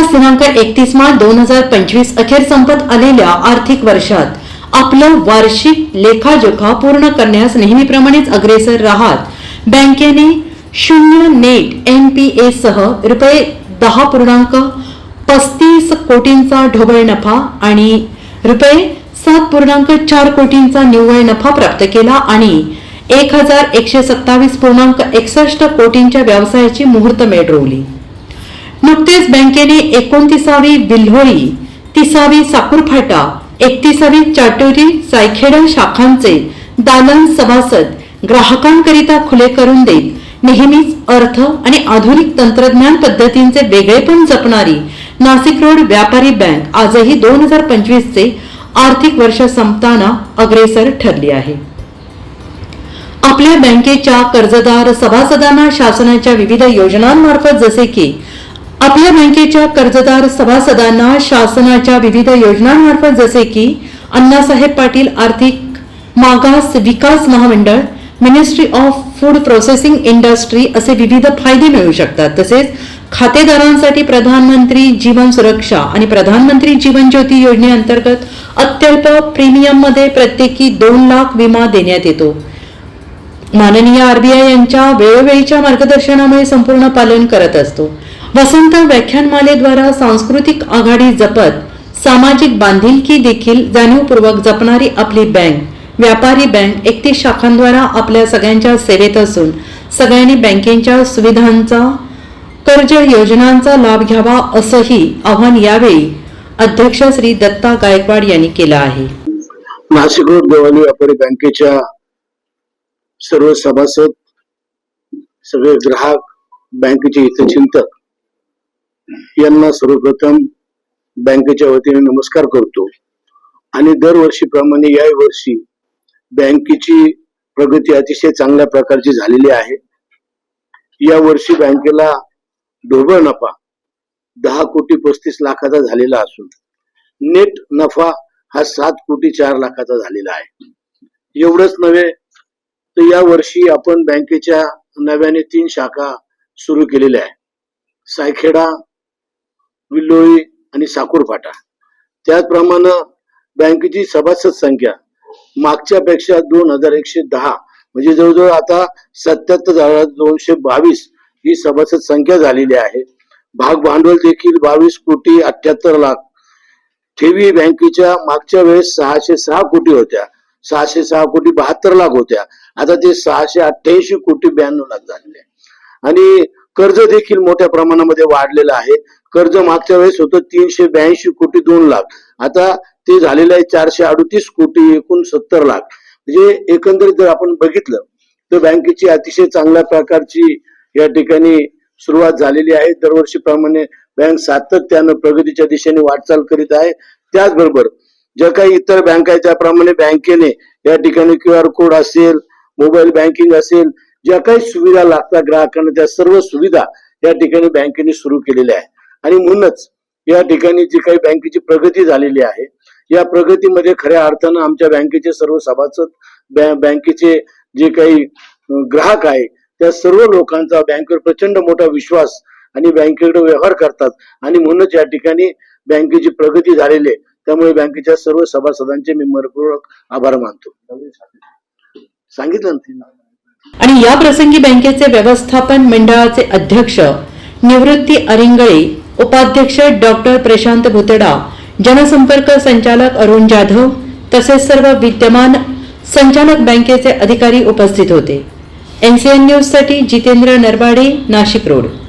आज दिनांक एकतीस मार्च दोन हजार पंचवीस अखेर संपत आलेल्या आर्थिक वर्षात. आपलं वार्षिक लेखाजोखा पूर्ण करण्यास नेहमीप्रमाणेच अग्रेसर राहत. बँकेने शून्य नेट एन पी ए सह रुपये दहा पूर्णांक पस्तीस कोटींचा ढोबळ नफा आणि रुपये सात पूर्णांक चार कोटींचा निव्वळ नफा प्राप्त केला आणि एक हजार एकशे सत्तावीस पूर्णांक एकसष्ट कोटींच्या व्यवसायाची मुहूर्तमेढ रोवली नुकतेच बँकेने एकोणतीसावी बिल्होळी तिसावी साकुरफाटा एकतीसावी चाटोरी सायखेडा शाखांचे दालन सभासद ग्राहकांकरिता खुले करून देत नेहमीच अर्थ आणि आधुनिक तंत्रज्ञान पद्धतींचे वेगळेपण जपणारी नाशिक रोड व्यापारी बँक आजही दोन हजार पंचवीसचे आर्थिक वर्ष संपताना अग्रेसर ठरली आहे. आपल्या बँकेच्या कर्जदार सभासदांना शासनाच्या विविध योजनांमार्फत जसे की आपल्या बँकेच्या कर्जदार सभासदांना शासनाच्या विविध योजनांमार्फत जसे की अण्णासाहेब पाटील आर्थिक मागास विकास महामंडळ ministry of food processing industry असे विविध फायदे मिळू शकतात. तसेच खातेदारांसाठी प्रधानमंत्री जीवन सुरक्षा आणि प्रधानमंत्री जीवन ज्योती योजनेअंतर्गत अत्यल्प प्रीमियममध्ये प्रत्येकी दोन लाख विमा देण्यात येतो. माननीय आरबीआय यांच्या वेळोवेळीच्या मार्गदर्शनामुळे संपूर्ण पालन करत असतो. वसंत व्याख्यानमालेद्वारा सांस्कृतिक आघाडी जपत सामाजिक बांधिलकी देखील जाणीवपूर्वक जपणारी आपली बँक व्यापारी बँक एकतीस शाखांद्वारा आपल्या सगळ्यांच्या सेवेत असून सगळ्यांनी बँकेच्या सुविधांचा कर्ज योजनांचा लाभ घ्यावा असंही आव्हान यावेळी अध्यक्ष श्री दत्ता गायकवाड यांनी केलं आहे. नाशिक रोड देवानी व्यापारी बँकेच्या सर्व सभासद सगळे ग्राहक बँकेचे हितचिंतक यांना सर्वप्रथम बँकेच्या वतीने नमस्कार करतो. आणि दरवर्षीप्रमाणे याही वर्षी बँकेची प्रगती अतिशय चांगल्या प्रकारची झालेली आहे. या वर्षी बँकेला ढोबळ नफा दहा कोटी पस्तीस लाखाचा झालेला असून नेट नफा हा सात कोटी चार लाखाचा झालेला आहे. एवढंच नव्हे तर या वर्षी आपण बँकेच्या नव्याने तीन शाखा सुरू केलेल्या आहे सायखेडा विल्लोळी आणि साकूरफाटा त्याचप्रमाणे बँकेची सभासद संख्या मागच्या पेक्षा दोन हजार एकशे दहा म्हणजे जवळजवळ आता सत्याहत्तर हजार दोनशे बावीस ही सभासद संख्या झालेली आहे. भाग भांडवल देखील बावीस कोटी अठ्याहत्तर लाख. ठेवी बँकेच्या मागच्या वेळेस सहाशे सहा कोटी होत्या. सहाशे सहा कोटी बहात्तर लाख होत्या. आता ते सहाशे अठ्ठ्याऐंशी कोटी ब्याण्णव लाख झालेले. आहे. आणि कर्ज देखील मोठ्या प्रमाणामध्ये वाढलेलं आहे. कर्ज मागच्या वेळेस होतं तीनशे ब्याऐंशी कोटी दोन लाख. आता ते झालेलं आहे चारशे अडतीस कोटी एकूण सत्तर लाख. म्हणजे एकंदरीत जर आपण बघितलं तर बँकेची अतिशय चांगल्या प्रकारची या ठिकाणी सुरुवात झालेली आहे. दरवर्षीप्रमाणे बँक सातत्यानं प्रगतीच्या दिशेने वाटचाल करीत आहे. त्याचबरोबर ज्या काही इतर बँका आहेत त्याप्रमाणे बँकेने या ठिकाणी क्यू आर कोड असेल मोबाईल बँकिंग असेल ज्या काही सुविधा लागतात ग्राहकांना त्या सर्व सुविधा या ठिकाणी बँकेने सुरू केलेल्या आहे आणि म्हणूनच या ठिकाणी जी काही बँकेची प्रगती झालेली आहे या प्रगतीमध्ये खऱ्या अर्थानं आमच्या बँकेचे सर्व सभासद बँकेचे जे काही ग्राहक आहे त्या सर्व लोकांचा बँकेवर प्रचंड मोठा विश्वास आणि बँकेकडे व्यवहार करतात. आणि म्हणूनच या ठिकाणी बँकेची प्रगती झालेली आहे. त्यामुळे बँकेच्या सर्व सभासदांचे मी मनपूर्वक आभार मानतो. सांगितलं ना आणि या प्रसंगी बँकेचे व्यवस्थापन मंडळाचे अध्यक्ष निवृत्ती अरिंगळे उपाध्यक्ष डॉक्टर प्रशांत भुतडा जनसंपर्क संचालक अरुण जाधव तसेच सर्व विद्यमान संचालक बँकेचे अधिकारी उपस्थित होते. एनसीएन न्यूजसाठी जितेंद्र नरवाडे नाशिक रोड.